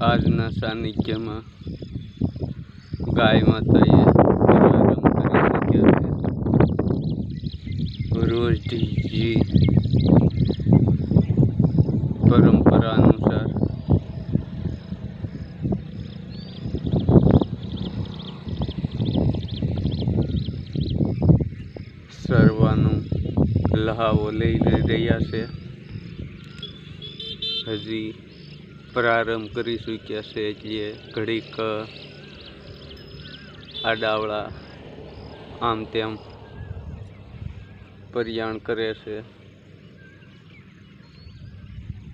આજના સાનિધ્યમાં ગાય માતાએ રોજથી પરંપરા અનુસાર સર્વાનો લહાવો લઈ રહ્યા છે. હજી પ્રારંભ કરી ચૂક્યા છે એટલે ઘડીક આડાવળા આમ તેમ પરિયાણ કરે છે.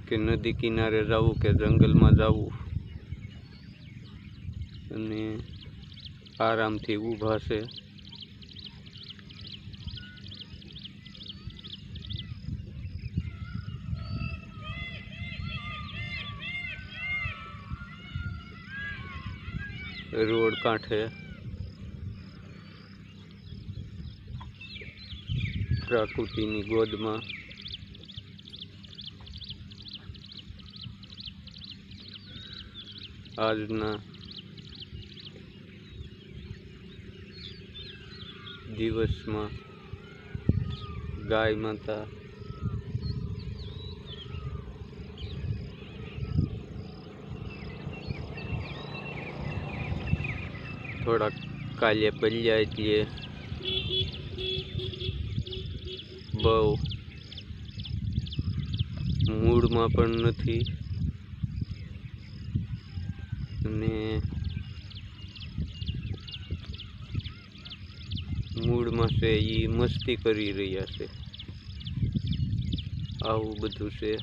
કે નદી કિનારે જવું કે જંગલમાં જવું અને આરામથી ઊભા છે. રોડ કાંઠે. પ્રકૃતિની ગોદમાં. આજના દિવસમાં ગાય માતા થોડાક કાલે પડ્યા એટલે બહુ મૂડમાં પણ નથી. અને મૂડમાં છે એ મસ્તી કરી રહ્યા છે. આવું બધું છે.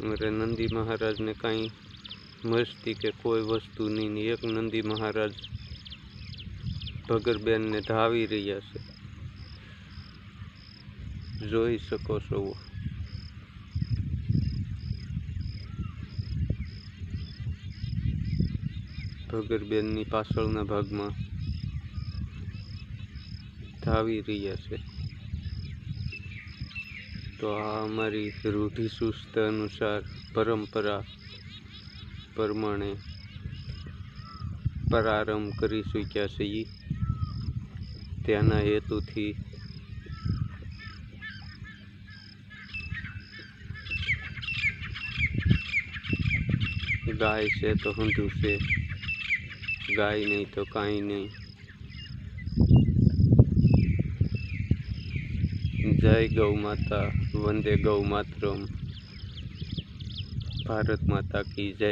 અમારે નંદી મહારાજને કાંઈ મસ્તી કે કોઈ વસ્તુ નહીં. એક નંદી મહારાજ ભગરબેનને ધાવી રહ્યા છે. જોઈ શકો છો. ભગરબેનની પાછળના ભાગમાં ધાવી રહ્યા છે. તો આ અમારી રૂઢિ સુસ્ત અનુસાર પરંપરા પ્રમાણે પ્રારંભ કરી ચૂક્યા છીએ તેના હેતુથી ગાય છે તો હંધું છે ગાય નહીં તો કાંઈ નહીં જય ગૌ માતા વંદે ગૌ માતરમ ભારત માતા કી જય